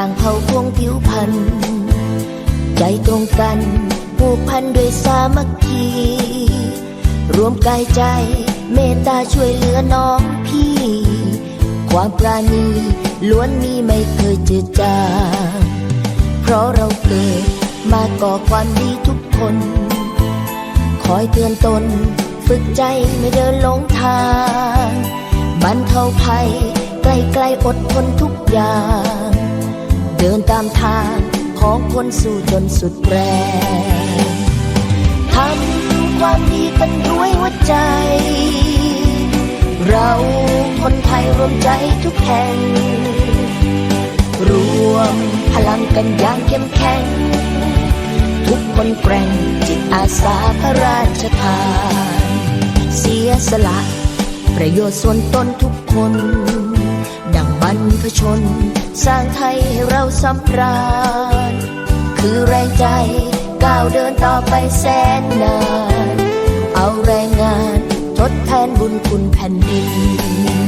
ต่างเผ่าพวงผิวพันธุ์ใจตรงกันผูกพันด้วยสามัคคี รวมกายใจเมตตาช่วยเหลือน้องพี่ ความปราณีล้วนมีไม่เคยจืดจางเพราะเราเกิดมาก่อความดีทุกคน คอยเตือนตน ฝึกใจไม่เดินหลงทางบันเทาภัยใกล้ๆอดทนทุกอย่าง เดินตามทางของคนสู้จนสุดแรงทำความดีกันด้วยหัวใจ เราคนไทยรวมใจทุกแห่ง รวมพลังกันอย่างเข้มแข็ง ทุกคนแกร่งจิตอาสาพระราชทาน เสียสละ ประโยชน์ส่วนตนทุกคน ดังบรรพชน สร้างไทยให้เราสำราญ คือแรงใจก้าวเดินต่อไปแสนนาน เอาแรงงานทดแทนบุญคุณแผ่นดิน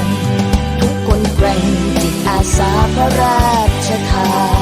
พระราชทาน